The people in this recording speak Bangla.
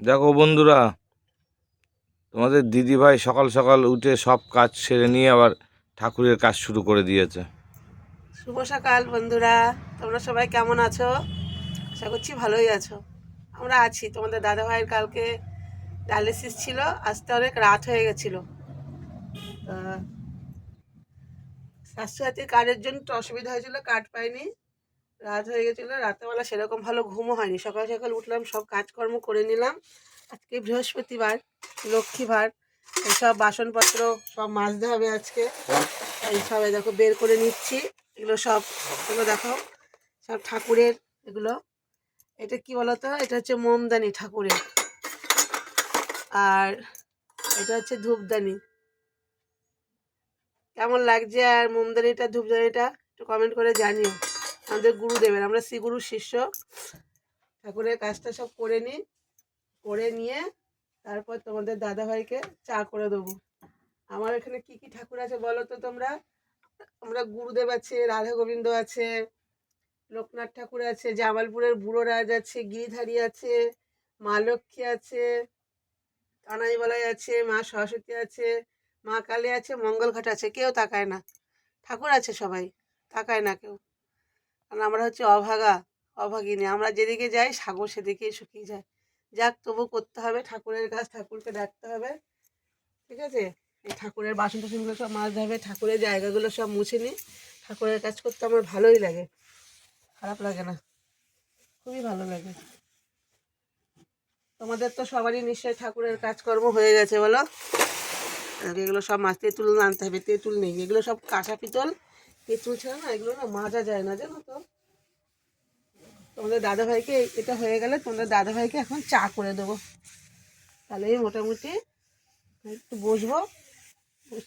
দেখো বন্ধুরা, তোমাদের দিদিভাই সকাল সকাল উঠে সব কাজ সেরে নিয়ে আবার ঠাকুরের কাজ শুরু করে দিয়েছে। শুভ সকাল বন্ধুরা, তোমরা সবাই কেমন আছো? আশা করছি ভালোই আছো। আমরা আছি, তোমাদের দাদা ভাইয়ের কালকে ডায়ালিসিস ছিল, আসতে অনেক রাত হয়ে গেছিল। স্বাস্থ্যসাথীর কার্ডের জন্য একটু অসুবিধা হয়েছিল কার্ড পাইনি। রাত হয়ে গেছিল রাতেবেলা সেরকম ভালো ঘুমও হয়নি। সকাল সকাল উঠলাম, সব কাজকর্ম করে নিলাম। আজকে বৃহস্পতিবার, লক্ষ্মীবার এইসব বাসনপত্র, সব মাজতে হবে আজকে। এই সব দেখো বের করে নিচ্ছি, এগুলো সব, এগুলো দেখো, সব ঠাকুরের এগুলো। এটা কি বলতো? এটা হচ্ছে মোমদানি ঠাকুরের। আর এটা হচ্ছে ধূপদানি। কেমন লাগছে আর মোমদানিটা, ধূপদানিটা একটু কমেন্ট করে জানিও। আমাদের গুরুদেবের আমরা শ্রী গুরুর শিষ্য। ঠাকুরের কাজটা সব করে নিই করে নিয়ে তারপর তোমাদের দাদাভাইকে চা করে দেবো। আমার এখানে কি কি ঠাকুর আছে বলো তো তোমরা? আমরা গুরুদেব আছে, রাধা গোবিন্দ আছে, লোকনাথ ঠাকুর আছে, জামালপুরের বুড়ো রাজ আছে, গিরিধারী আছে, মা লক্ষ্মী আছে কানাইবালাই আছে, মা সরস্বতী আছে, মা কালী আছে, মঙ্গলঘাট আছে, কেউ তাকায় না। ঠাকুর আছে সবাই, তাকায় না কেউ। কারণ আমরা হচ্ছে অভাগা, অভাগিনী। আমরা যেদিকে যাই, সাগর সেদিকেই শুকিয়ে যায়। যাক তবু করতে হবে। ঠাকুরের কাজ ঠাকুরকে ডাকতে হবে। ঠিক আছে? এই ঠাকুরের বাসন টাসনগুলো সব মাজতে হবে। ঠাকুরের জায়গাগুলো সব মুছে নিই ঠাকুরের কাজ করতে আমার ভালোই লাগে। খারাপ লাগে না। খুবই ভালো লাগে। তোমাদের তো সবারই নিশ্চয়ই ঠাকুরের কাজকর্ম হয়ে গেছে, বলো? এগুলো সব মাছ, তেঁতুল আনতে হবে। তেঁতুল নেই। এগুলো সব কাঁসা পিতল। তেঁতুল ছাড়া না, এগুলো না মাজা যায় না, জানো তো? তোমাদের দাদাভাইকে এটা হয়ে গেলে তোমাদের দাদাভাইকে এখন চা করে দেবো। তাহলে মোটামুটি একটু বসবো।